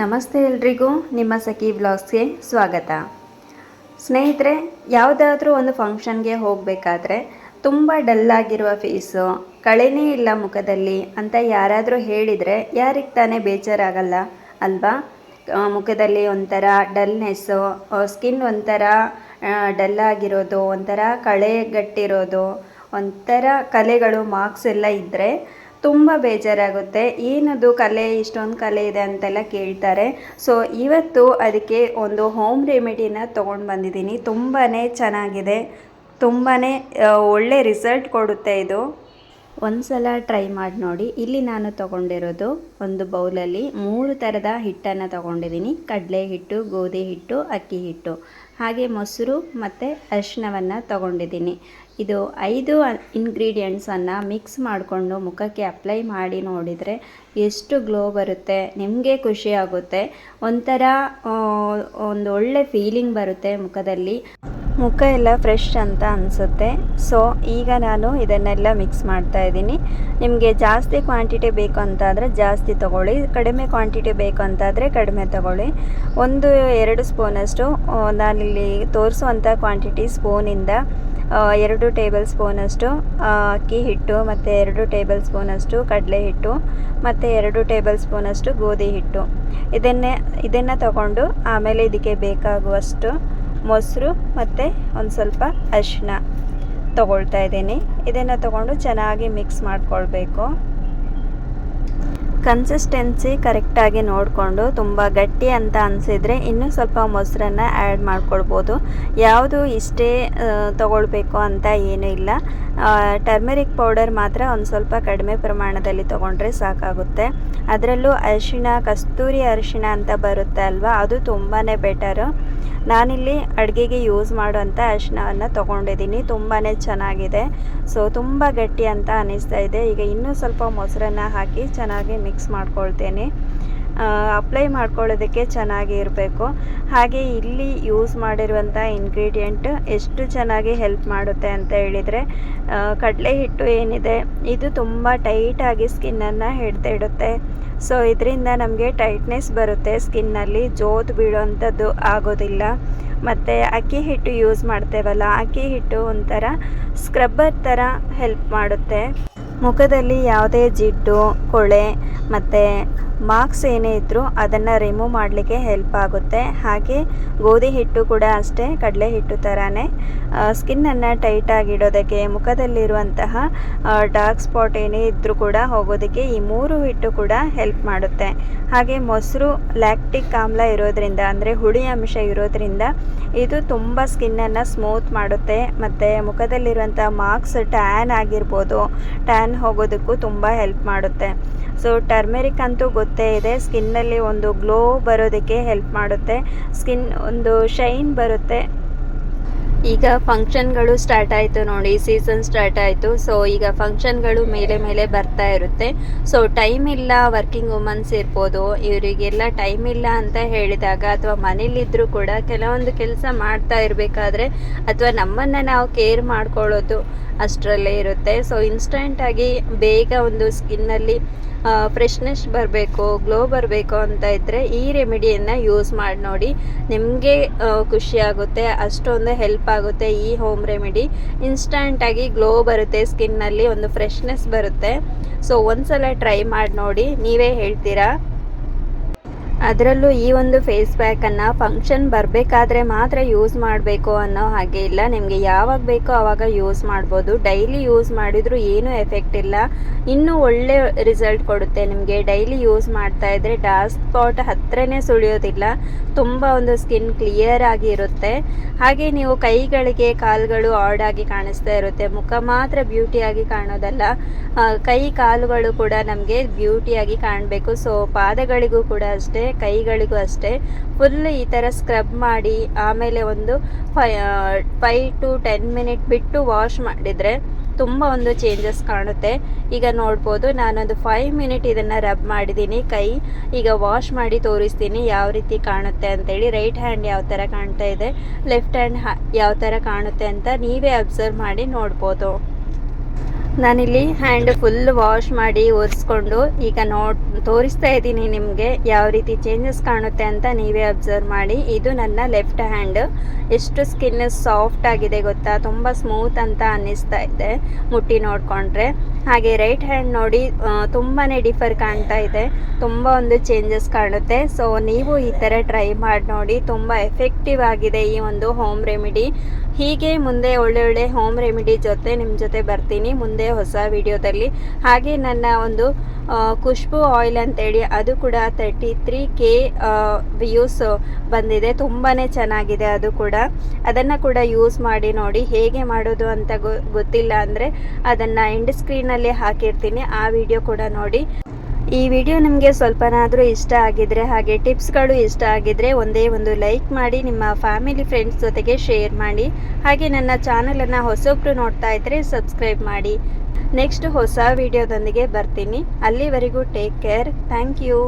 ನಮಸ್ತೆ ಎಲ್ರಿಗೂ, ನಿಮ್ಮ ಸಖಿ ಬ್ಲಾಗ್ಸ್ಗೆ ಸ್ವಾಗತ. ಸ್ನೇಹಿತರೆ, ಯಾವುದಾದ್ರೂ ಒಂದು ಫಂಕ್ಷನ್ಗೆ ಹೋಗಬೇಕಾದ್ರೆ ತುಂಬ ಡಲ್ಲಾಗಿರುವ ಫೇಸು, ಕಳೆನೇ ಇಲ್ಲ ಮುಖದಲ್ಲಿ ಅಂತ ಯಾರಾದರೂ ಹೇಳಿದರೆ ಯಾರಿಗೆ ತಾನೇ ಬೇಜಾರಾಗಲ್ಲ, ಅಲ್ವಾ? ಮುಖದಲ್ಲಿ ಒಂಥರ ಡಲ್ನೆಸ್ಸು ಸ್ಕಿನ್ ಒಂಥರ ಡಲ್ಲಾಗಿರೋದು, ಒಂಥರ ಕಳೆಗಟ್ಟಿರೋದು, ಒಂಥರ ಕಲೆಗಳು, ಮಾರ್ಕ್ಸ್ ಎಲ್ಲ ಇದ್ದರೆ ತುಂಬ ಬೇಜಾರಾಗುತ್ತೆ. ಏನದು ಕಲೆ, ಇಷ್ಟೊಂದು ಕಲೆ ಇದೆ ಅಂತೆಲ್ಲ ಕೇಳ್ತಾರೆ. ಸೊ ಇವತ್ತು ಅದಕ್ಕೆ ಒಂದು ಹೋಮ್ ರೆಮಿಡಿನ ತೊಗೊಂಡು ಬಂದಿದ್ದೀನಿ. ತುಂಬಾ ಚೆನ್ನಾಗಿದೆ. ತುಂಬಾ ಒಳ್ಳೆ ರಿಸಲ್ಟ್ ಕೊಡುತ್ತೆ ಇದು. ಒಂದು ಸಲ ಟ್ರೈ ಮಾಡಿ ನೋಡಿ. ಇಲ್ಲಿ ನಾನು ತಗೊಂಡಿರೋದು ಒಂದು ಬೌಲಲ್ಲಿ ಮೂರು ಥರದ ಹಿಟ್ಟನ್ನು ತಗೊಂಡಿದ್ದೀನಿ. ಕಡಲೆ ಹಿಟ್ಟು, ಗೋಧಿ ಹಿಟ್ಟು, ಅಕ್ಕಿ ಹಿಟ್ಟು. ಹಾಗೆ ಮೊಸರು ಮತ್ತು ಅರಿಶಿನವನ್ನು ತಗೊಂಡಿದ್ದೀನಿ. ಇದು ಐದು ಇಂಗ್ರೀಡಿಯೆಂಟ್ಸನ್ನು ಮಿಕ್ಸ್ ಮಾಡಿಕೊಂಡು ಮುಖಕ್ಕೆ ಅಪ್ಲೈ ಮಾಡಿ ನೋಡಿದರೆ ಎಷ್ಟು ಗ್ಲೋ ಬರುತ್ತೆ, ನಿಮಗೆ ಖುಷಿ ಆಗುತ್ತೆ. ಒಂಥರ ಒಂದು ಒಳ್ಳೆ ಫೀಲಿಂಗ್ ಬರುತ್ತೆ ಮುಖದಲ್ಲಿ. ಮುಖ ಎಲ್ಲ ಫ್ರೆಶ್ ಅಂತ ಅನಿಸುತ್ತೆ. ಸೊ ಈಗ ನಾನು ಇದನ್ನೆಲ್ಲ ಮಿಕ್ಸ್ ಮಾಡ್ತಾ ಇದ್ದೀನಿ. ನಿಮಗೆ ಜಾಸ್ತಿ ಕ್ವಾಂಟಿಟಿ ಬೇಕು ಅಂತಾದರೆ ಜಾಸ್ತಿ ತಗೊಳ್ಳಿ. ಕಡಿಮೆ ಕ್ವಾಂಟಿಟಿ ಬೇಕು ಅಂತಾದರೆ ಕಡಿಮೆ ತಗೊಳ್ಳಿ. ಒಂದು, ಎರಡು ಸ್ಪೂನಷ್ಟು ನಾನಿಲ್ಲಿ ತೋರಿಸುವಂಥ ಕ್ವಾಂಟಿಟಿ ಸ್ಪೂನಿಂದ ಎರಡು ಟೇಬಲ್ ಸ್ಪೂನಷ್ಟು ಅಕ್ಕಿ ಹಿಟ್ಟು, ಮತ್ತು ಎರಡು ಟೇಬಲ್ ಸ್ಪೂನಷ್ಟು ಕಡಲೆ ಹಿಟ್ಟು, ಮತ್ತು ಎರಡು ಟೇಬಲ್ ಸ್ಪೂನಷ್ಟು ಗೋಧಿ ಹಿಟ್ಟು. ಇದನ್ನೇ, ಇದನ್ನು ತಗೊಂಡು ಆಮೇಲೆ ಇದಕ್ಕೆ ಬೇಕಾಗುವಷ್ಟು ಮೊಸರು ಮತ್ತು ಒಂದು ಸ್ವಲ್ಪ ಅರಿಶಿನ ತಗೊಳ್ತಾ ಇದ್ದೀನಿ. ಇದನ್ನು ತಗೊಂಡು ಚೆನ್ನಾಗಿ ಮಿಕ್ಸ್ ಮಾಡ್ಕೊಳ್ಬೇಕು. ಕನ್ಸಿಸ್ಟೆನ್ಸಿ ಕರೆಕ್ಟಾಗಿ ನೋಡಿಕೊಂಡು ತುಂಬ ಗಟ್ಟಿ ಅಂತ ಅನಿಸಿದರೆ ಇನ್ನೂ ಸ್ವಲ್ಪ ಮೊಸರನ್ನು ಆ್ಯಡ್ ಮಾಡ್ಕೊಳ್ಬೋದು. ಯಾವುದು ಇಷ್ಟೇ ತೊಗೊಳ್ಬೇಕು ಅಂತ ಏನೂ ಇಲ್ಲ. ಟರ್ಮೆರಿಕ್ ಪೌಡರ್ ಮಾತ್ರ ಒಂದು ಸ್ವಲ್ಪ ಕಡಿಮೆ ಪ್ರಮಾಣದಲ್ಲಿ ತೊಗೊಂಡ್ರೆ ಸಾಕಾಗುತ್ತೆ. ಅದರಲ್ಲೂ ಅರಿಶಿಣ, ಕಸ್ತೂರಿ ಅರಿಶಿಣ ಅಂತ ಬರುತ್ತೆ ಅಲ್ವಾ? ಅದು ತುಂಬಾ ಬೆಟರು ನಾನಿಲ್ಲಿ ಅಡುಗೆಗೆ ಯೂಸ್ ಮಾಡುವಂಥ ಅರಿಶಿಣವನ್ನು ತೊಗೊಂಡಿದ್ದೀನಿ. ತುಂಬಾ ಚೆನ್ನಾಗಿದೆ. ಸೊ ತುಂಬ ಗಟ್ಟಿ ಅಂತ ಅನ್ನಿಸ್ತಾ ಇದೆ. ಈಗ ಇನ್ನೂ ಸ್ವಲ್ಪ ಮೊಸರನ್ನು ಹಾಕಿ ಚೆನ್ನಾಗಿ ಮಿಕ್ಸ್ ಮಾಡ್ಕೊಳ್ತೇನೆ. ಅಪ್ಲೈ ಮಾಡ್ಕೊಳ್ಳೋದಕ್ಕೆ ಚೆನ್ನಾಗಿ ಇರಬೇಕು ಹಾಗೆ ಇಲ್ಲಿ ಯೂಸ್ ಮಾಡಿರುವಂಥ ಇಂಗ್ರೀಡಿಯೆಂಟ್ ಎಷ್ಟು ಚೆನ್ನಾಗಿ ಹೆಲ್ಪ್ ಮಾಡುತ್ತೆ ಅಂತ ಹೇಳಿದರೆ ಕಡಲೆ ಹಿಟ್ಟು ಏನಿದೆ, ಇದು ತುಂಬ ಟೈಟಾಗಿ ಸ್ಕಿನ್ನನ್ನು ಹಿಡ್ದಿಡುತ್ತೆ. ಸೊ, ಇದರಿಂದ ನಮಗೆ ಟೈಟ್ನೆಸ್ ಬರುತ್ತೆ, ಸ್ಕಿನ್ನಲ್ಲಿ ಜೋತ್ ಬೀಳೋವಂಥದ್ದು ಆಗೋದಿಲ್ಲ. ಮತ್ತು ಅಕ್ಕಿ ಹಿಟ್ಟು ಯೂಸ್ ಮಾಡ್ತೇವಲ್ಲ, ಅಕ್ಕಿ ಹಿಟ್ಟು ಒಂಥರ ಸ್ಕ್ರಬ್ಬರ್ ಥರ ಹೆಲ್ಪ್ ಮಾಡುತ್ತೆ. ಮುಖದಲ್ಲಿ ಯಾವುದೇ ಜಿಡ್ಡು, ಕೊಳೆ ಮತ್ತು ಮಾರ್ಕ್ಸ್ ಏನೇ ಇದ್ದರೂ ಅದನ್ನು ರಿಮೂವ್ ಮಾಡಲಿಕ್ಕೆ ಹೆಲ್ಪ್ ಆಗುತ್ತೆ. ಹಾಗೆ ಗೋಧಿ ಹಿಟ್ಟು ಕೂಡ ಅಷ್ಟೇ, ಕಡಲೆ ಹಿಟ್ಟು ಥರಾನೇ ಸ್ಕಿನ್ನನ್ನು ಟೈಟಾಗಿಡೋದಕ್ಕೆ ಮುಖದಲ್ಲಿರುವಂತಹ ಡಾರ್ಕ್ ಸ್ಪಾಟ್ ಏನೇ ಇದ್ದರೂ ಕೂಡ ಹೋಗೋದಕ್ಕೆ ಈ ಮೂರು ಹಿಟ್ಟು ಕೂಡ ಹೆಲ್ಪ್ ಮಾಡುತ್ತೆ. ಹಾಗೆ ಮೊಸರು ಲ್ಯಾಕ್ಟಿಕ್ ಆಮ್ಲ ಇರೋದರಿಂದ, ಅಂದರೆ ಹುಳಿ ಅಂಶ ಇರೋದರಿಂದ ಇದು ತುಂಬ ಸ್ಕಿನ್ನನ್ನು ಸ್ಮೂತ್ ಮಾಡುತ್ತೆ. ಮತ್ತು ಮುಖದಲ್ಲಿರುವಂಥ ಮಾರ್ಕ್ಸ್ ಟ್ಯಾನ್ ಆಗಿರ್ಬೋದು ಟ್ಯಾನ್ ಹೋಗೋದಕ್ಕೂ ತುಂಬ ಹೆಲ್ಪ್ ಮಾಡುತ್ತೆ. ಸೊ ಟರ್ಮೆರಿಕ್ ಅಂತೂ ಗೊತ್ತೇ ಇದೆ ಸ್ಕಿನ್ನಲ್ಲಿ ಒಂದು ಗ್ಲೋ ಬರೋದಕ್ಕೆ ಹೆಲ್ಪ್ ಮಾಡುತ್ತೆ, ಸ್ಕಿನ್ ಒಂದು ಶೈನ್ ಬರುತ್ತೆ. ಈಗ ಫಂಕ್ಷನ್ಗಳು ಸ್ಟಾರ್ಟ್ ಆಯಿತು ನೋಡಿ, ಸೀಸನ್ ಸ್ಟಾರ್ಟ್ ಆಯಿತು. ಸೊ ಈಗ ಫಂಕ್ಷನ್ಗಳು ಮೇಲೆ ಮೇಲೆ ಬರ್ತಾ ಇರುತ್ತೆ. ಸೊ ಟೈಮ್ ಇಲ್ಲ ವರ್ಕಿಂಗ್ ವುಮನ್ಸ್ ಇರ್ಬೋದು. ಇವರಿಗೆಲ್ಲ ಟೈಮ್ ಇಲ್ಲ ಅಂತ ಹೇಳಿದಾಗ ಅಥವಾ ಮನೇಲಿದ್ದರೂ ಕೂಡ ಕೆಲವೊಂದು ಕೆಲಸ ಮಾಡ್ತಾ ಇರಬೇಕಾದ್ರೆ ಅಥವಾ ನಮ್ಮನ್ನು ನಾವು ಕೇರ್ ಮಾಡ್ಕೊಳ್ಳೋದು ಅಷ್ಟರಲ್ಲೇ ಇರುತ್ತೆ. ಸೊ ಇನ್ಸ್ಟೆಂಟಾಗಿ ಬೇಗ ಒಂದು ಸ್ಕಿನ್ನಲ್ಲಿ ಫ್ರೆಶ್ನೆಸ್ ಬರಬೇಕು ಗ್ಲೋ ಬರಬೇಕು ಅಂತ ಇದ್ದರೆ ಈ ರೆಮಿಡಿಯನ್ನು ಯೂಸ್ ಮಾಡಿ ನೋಡಿ. ನಿಮಗೆ ಖುಷಿಯಾಗುತ್ತೆ ಅಷ್ಟೊಂದು ಹೆಲ್ಪ್ ಆಗುತ್ತೆ ಈ ಹೋಮ್ ರೆಮಿಡಿ ಇನ್ಸ್ಟಂಟಾಗಿ ಗ್ಲೋ ಬರುತ್ತೆ ಸ್ಕಿನ್ನಲ್ಲಿ ಒಂದು ಫ್ರೆಶ್ನೆಸ್ ಬರುತ್ತೆ. ಸೊ ಒಂದ್ಸಲ ಟ್ರೈ ಮಾಡಿ ನೋಡಿ, ನೀವೇ ಹೇಳ್ತೀರಾ? ಅದರಲ್ಲೂ ಈ ಒಂದು ಫೇಸ್ ಪ್ಯಾಕನ್ನು ಫಂಕ್ಷನ್ ಬರಬೇಕಾದ್ರೆ ಮಾತ್ರ ಯೂಸ್ ಮಾಡಬೇಕು ಅನ್ನೋ ಹಾಗೆ ಇಲ್ಲ. ನಿಮಗೆ ಯಾವಾಗ ಬೇಕೋ ಆವಾಗ ಯೂಸ್ ಮಾಡ್ಬೋದು. ಡೈಲಿ ಯೂಸ್ ಮಾಡಿದರೂ ಏನೂ ಎಫೆಕ್ಟ್ ಇಲ್ಲ. ಇನ್ನೂ ಒಳ್ಳೆ ರಿಸಲ್ಟ್ ಕೊಡುತ್ತೆ ನಿಮಗೆ. ಡೈಲಿ ಯೂಸ್ ಮಾಡ್ತಾ ಇದ್ದರೆ ಡಾರ್ಕ್ ಸ್ಪಾಟ್ ಹತ್ರನೇ ಸುಳಿಯೋದಿಲ್ಲ. ತುಂಬ ಒಂದು ಸ್ಕಿನ್ ಕ್ಲಿಯರ್ ಆಗಿ ಇರುತ್ತೆ. ಹಾಗೆ ನೀವು ಕೈಗಳಿಗೆ ಕಾಲುಗಳು ಆಡ್ ಆಗಿ ಕಾಣಿಸ್ತಾ ಇರುತ್ತೆ. ಮುಖ ಮಾತ್ರ ಬ್ಯೂಟಿಯಾಗಿ ಕಾಣೋದಲ್ಲ. ಕೈ ಕಾಲುಗಳು ಕೂಡ ನಮಗೆ ಬ್ಯೂಟಿಯಾಗಿ ಕಾಣಬೇಕು. ಸೊ ಪಾದಗಳಿಗೂ ಕೂಡ ಅಷ್ಟೇ. ಕೈಗಳಿಗೂ ಅಷ್ಟೇ. ಫುಲ್ ಈ ಥರ ಸ್ಕ್ರಬ್ ಮಾಡಿ, ಆಮೇಲೆ ಒಂದು five five to ten minute ಬಿಟ್ಟು ವಾಶ್ ಮಾಡಿದರೆ ತುಂಬ ಒಂದು ಚೇಂಜಸ್ ಕಾಣುತ್ತೆ. ಈಗ ನೋಡ್ಬೋದು, ನಾನೊಂದು ಫೈವ್ ಮಿನಿಟ್ ಇದನ್ನು ರಬ್ ಮಾಡಿದ್ದೀನಿ ಕೈ. ಈಗ ವಾಶ್ ಮಾಡಿ ತೋರಿಸ್ತೀನಿ ಯಾವ ರೀತಿ ಕಾಣುತ್ತೆ ಅಂತೇಳಿ. ರೈಟ್ ಹ್ಯಾಂಡ್ ಯಾವ ಥರ ಕಾಣ್ತಾ ಇದೆ ಲೆಫ್ಟ್ ಹ್ಯಾಂಡ್ ಯಾವ ಥರ ಕಾಣುತ್ತೆ ಅಂತ ನೀವೇ ಅಬ್ಸರ್ವ್ ಮಾಡಿ ನೋಡ್ಬೋದು. ನಾನಿಲ್ಲಿ ಹ್ಯಾಂಡ್ ಫುಲ್ ವಾಶ್ ಮಾಡಿ ಒರೆಸ್ಕೊಂಡು ಈಗ ನೋಡ್, ತೋರಿಸ್ತಾ ಇದ್ದೀನಿ ನಿಮಗೆ ಯಾವ ರೀತಿ ಚೇಂಜಸ್ ಕಾಣುತ್ತೆ ಅಂತ ನೀವೇ ಅಬ್ಸರ್ವ್ ಮಾಡಿ. ಇದು ನನ್ನ ಲೆಫ್ಟ್ ಹ್ಯಾಂಡ್ ಎಷ್ಟು ಸ್ಕಿನ್ ಸಾಫ್ಟ್ ಆಗಿದೆ ಗೊತ್ತಾ? ತುಂಬ ಸ್ಮೂತ್ ಅಂತ ಅನ್ನಿಸ್ತಾ ಇದೆ, ಮುಟ್ಟಿ ನೋಡಿಕೊಂಡ್ರೆ. ಹಾಗೆ ರೈಟ್ ಹ್ಯಾಂಡ್ ನೋಡಿ ತುಂಬಾ ಡಿಫರ್ ಕಾಣ್ತಾ ಇದೆ. ತುಂಬ ಒಂದು ಚೇಂಜಸ್ ಕಾಣುತ್ತೆ. ಸೊ ನೀವು ಈ ಥರ ಟ್ರೈ ಮಾಡಿ ನೋಡಿ, ತುಂಬ ಎಫೆಕ್ಟಿವ್ ಆಗಿದೆ ಈ ಒಂದು ಹೋಮ್ ರೆಮಿಡಿ ಹೀಗೆ ಮುಂದೆ ಒಳ್ಳೆ ಒಳ್ಳೆ ಹೋಮ್ ರೆಮಿಡಿ ಜೊತೆ ನಿಮ್ಮ ಜೊತೆ ಬರ್ತೀನಿ ಮುಂದೆ ಹೊಸ ವಿಡಿಯೋದಲ್ಲಿ ಹಾಗೆ ನನ್ನ ಒಂದು ಖುಷ್ಬು ಆಯಿಲ್ ಅಂತೇಳಿ ಅದು ಕೂಡ ತರ್ಟಿ ತ್ರೀ ಕೆ ವ್ಯೂಸ್ ಬಂದಿದೆ. ತುಂಬಾ ಚೆನ್ನಾಗಿದೆ ಅದು ಕೂಡ. ಅದನ್ನು ಕೂಡ ಯೂಸ್ ಮಾಡಿ ನೋಡಿ, ಹೇಗೆ ಮಾಡೋದು ಅಂತ ಗೊತ್ತಿಲ್ಲ ಅಂದರೆ ಅದನ್ನು ಎಂಡ್ ಸ್ಕ್ರೀನಲ್ಲಿ ಹಾಕಿರ್ತೀನಿ, ಆ ವಿಡಿಯೋ ಕೂಡ ನೋಡಿ. ಈ ವಿಡಿಯೋ ನಿಮಗೆ ಸ್ವಲ್ಪನಾದರೂ ಇಷ್ಟ ಆಗಿದ್ರೆ, ಹಾಗೆ ಟಿಪ್ಸ್ಗಳು ಇಷ್ಟ ಆಗಿದ್ರೆ ಒಂದೇ ಒಂದು ಲೈಕ್ ಮಾಡಿ, ನಿಮ್ಮ ಫ್ಯಾಮಿಲಿ ಫ್ರೆಂಡ್ಸ್ ಜೊತೆಗೆ ಶೇರ್ ಮಾಡಿ, ಹಾಗೆ ನನ್ನ ಚಾನಲನ್ನು ಹೊಸೊಬ್ರು ನೋಡ್ತಾ ಇದ್ದರೆ ಸಬ್ಸ್ಕ್ರೈಬ್ ಮಾಡಿ. ನೆಕ್ಸ್ಟ್ ಹೊಸ ವಿಡಿಯೋದೊಂದಿಗೆ ಬರ್ತೀನಿ. ಅಲ್ಲಿವರೆಗೂ ಟೇಕ್ ಕೇರ್. Thank you.